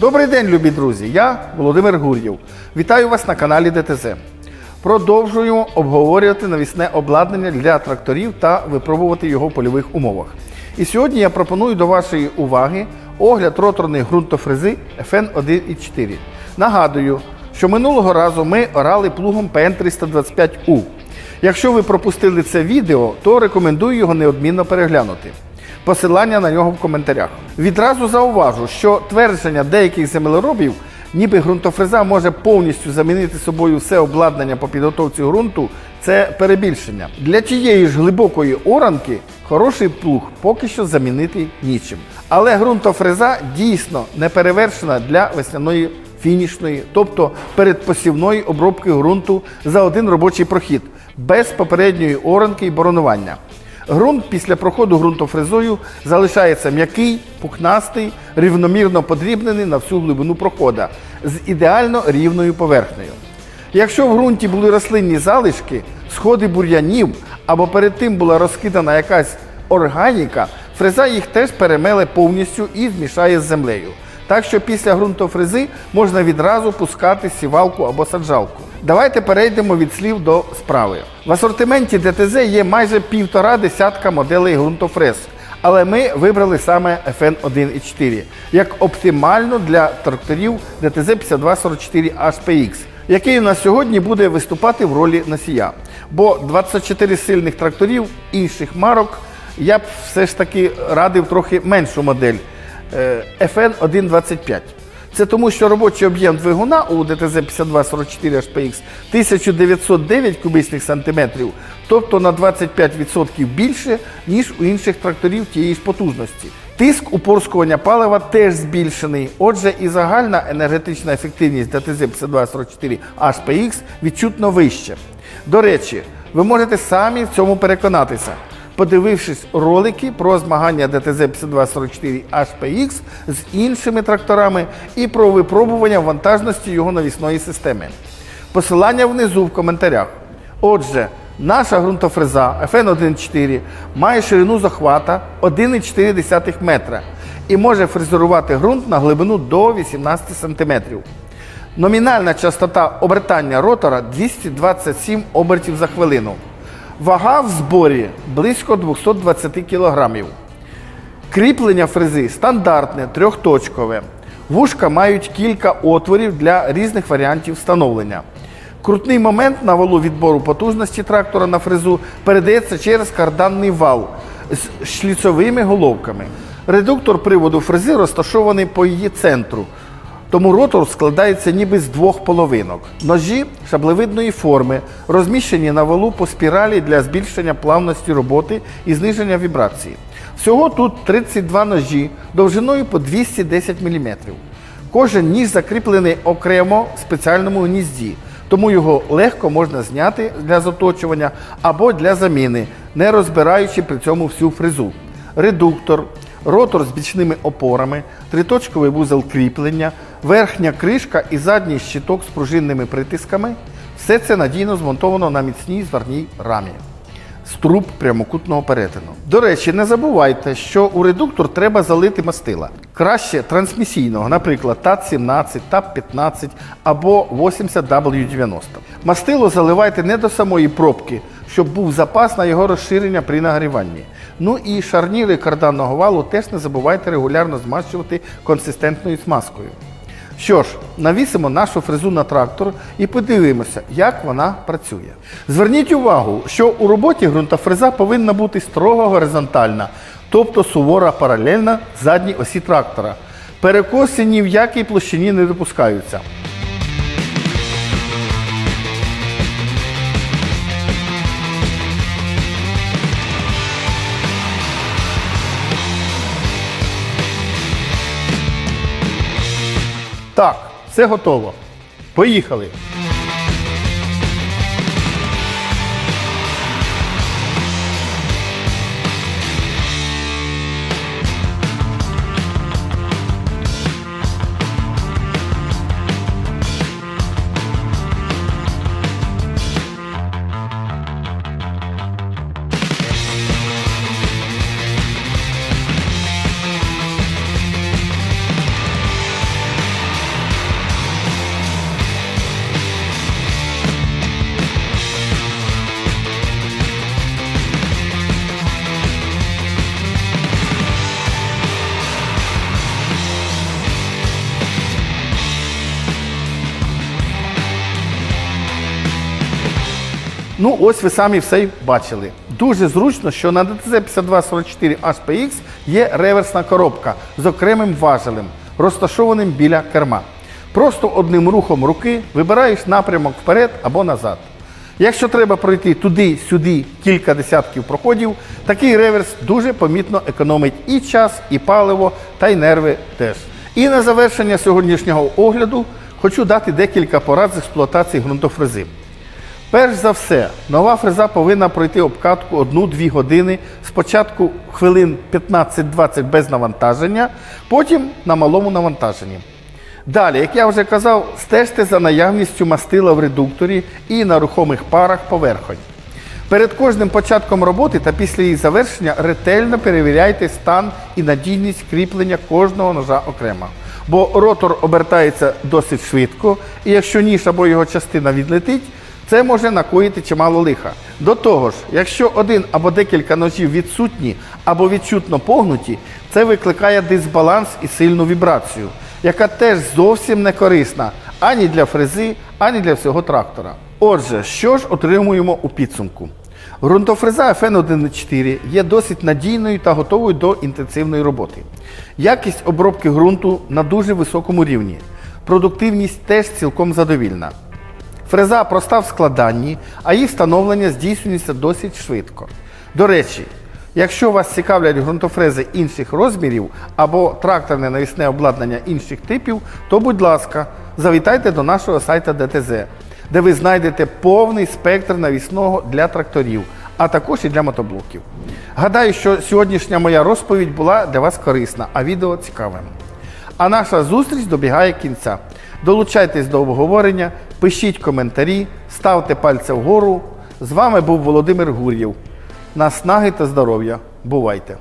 Добрий день, любі друзі! Я Володимир Гур'єв. Вітаю вас на каналі ДТЗ. Продовжуємо обговорювати навісне обладнання для тракторів та випробувати його в польових умовах. І сьогодні я пропоную до вашої уваги огляд роторної ґрунтофрези FN1.4. Нагадую, що минулого разу ми орали плугом PN325U. Якщо ви пропустили це відео, то рекомендую його неодмінно переглянути. Посилання на нього в коментарях. Відразу зауважу, що твердження деяких землеробів, ніби ґрунтофреза може повністю замінити собою все обладнання по підготовці ґрунту, це перебільшення. Для тієї ж глибокої оранки хороший плуг поки що замінити нічим. Але ґрунтофреза дійсно не перевершена для весняної фінішної, тобто передпосівної обробки ґрунту за один робочий прохід, без попередньої оранки і боронування. Ґрунт після проходу ґрунтофрезою залишається м'який, пухнастий, рівномірно подрібнений на всю глибину прохода з ідеально рівною поверхнею. Якщо в ґрунті були рослинні залишки, сходи бур'янів або перед тим була розкидана якась органіка, фреза їх теж перемеле повністю і змішає з землею. Так що після ґрунтофрези можна відразу пускати сівалку або саджалку. Давайте перейдемо від слів до справи. В асортименті ДТЗ є майже півтора десятка моделей ґрунтофрез, але ми вибрали саме FN1.4 як оптимальну для тракторів ДТЗ 5244 HPX, який у нас сьогодні буде виступати в ролі носія. Бо 24 сильних тракторів інших марок я б все ж таки радив трохи меншу модель е, FN125. Це тому, що робочий об'єм двигуна у ДТЗ 5244 HPX 1909 кубічних сантиметрів, тобто на 25% більше, ніж у інших тракторів тієї ж потужності. Тиск упорскування палива теж збільшений. Отже, і загальна енергетична ефективність ДТЗ 5244 HPX відчутно вища. До речі, ви можете самі в цьому переконатися подивившись ролики про змагання ДТЗ 5244 HPX з іншими тракторами і про випробування вантажності його навісної системи. Посилання внизу в коментарях. Отже, наша ґрунтофреза FN1.4 має ширину захвата 1,4 метра і може фрезерувати ґрунт на глибину до 18 см. Номінальна частота обертання ротора 227 обертів за хвилину. Вага в зборі близько 220 кг. Кріплення фрези стандартне, трьохточкове. Вушка мають кілька отворів для різних варіантів встановлення. Крутний момент на валу відбору потужності трактора на фрезу передається через карданний вал з шліцовими головками. Редуктор приводу фрези розташований по її центру. Тому ротор складається ніби з двох половинок. Ножі шаблевидної форми, розміщені на валу по спіралі для збільшення плавності роботи і зниження вібрації. Всього тут 32 ножі довжиною по 210 мм. Кожен ніж закріплений окремо в спеціальному гнізді, тому його легко можна зняти для заточування або для заміни, не розбираючи при цьому всю фрезу. Редуктор, ротор з бічними опорами, триточковий вузол кріплення, верхня кришка і задній щиток з пружинними притисками все це надійно змонтовано на міцній зварній рамі з труб прямокутного перетину. До речі, не забувайте, що у редуктор треба залити мастила. Краще трансмісійного, наприклад, ТАТ-17, ТАП-15 або 80W90. Мастило заливайте не до самої пробки, щоб був запас на його розширення при нагріванні. Ну і шарніри карданного валу теж не забувайте регулярно змащувати консистентною смазкою. Що ж, навісимо нашу фрезу на трактор і подивимося, як вона працює. Зверніть увагу, що у роботі ґрунтофреза повинна бути строго горизонтальна, тобто сувора паралельна задній осі трактора. Перекоси ні в якій площині не допускаються. Так, все готово. Поїхали. Ну, ось ви самі все й бачили. Дуже зручно, що на DTZ 5244 HPX є реверсна коробка з окремим важелем, розташованим біля керма. Просто одним рухом руки вибираєш напрямок вперед або назад. Якщо треба пройти туди-сюди кілька десятків проходів, такий реверс дуже помітно економить і час, і паливо, та й нерви теж. І на завершення сьогоднішнього огляду хочу дати декілька порад з експлуатації ґрунтофрези. Перш за все, нова фреза повинна пройти обкатку 1-2 години, спочатку хвилин 15-20 без навантаження, потім на малому навантаженні. Далі, як я вже казав, стежте за наявністю мастила в редукторі і на рухомих парах поверхонь. Перед кожним початком роботи та після її завершення ретельно перевіряйте стан і надійність кріплення кожного ножа окремо. Бо ротор обертається досить швидко, і якщо ніж або його частина відлетить, це може накоїти чимало лиха. До того ж, якщо один або декілька ножів відсутні або відчутно погнуті, це викликає дисбаланс і сильну вібрацію, яка теж зовсім не корисна ані для фрези, ані для всього трактора. Отже, що ж отримуємо у підсумку? Ґрунтофреза FN1.4 є досить надійною та готовою до інтенсивної роботи. Якість обробки ґрунту на дуже високому рівні. Продуктивність теж цілком задовільна. Фреза проста в складанні, а її встановлення здійснюється досить швидко. До речі, якщо вас цікавлять ґрунтофрези інших розмірів або тракторне навісне обладнання інших типів, то будь ласка, завітайте до нашого сайту ДТЗ, де ви знайдете повний спектр навісного для тракторів, а також і для мотоблоків. Гадаю, що сьогоднішня моя розповідь була для вас корисна, а відео цікавим. А наша зустріч добігає кінця. Долучайтесь до обговорення, пишіть коментарі, ставте пальця вгору. З вами був Володимир Гур'єв. Наснаги та здоров'я. Бувайте!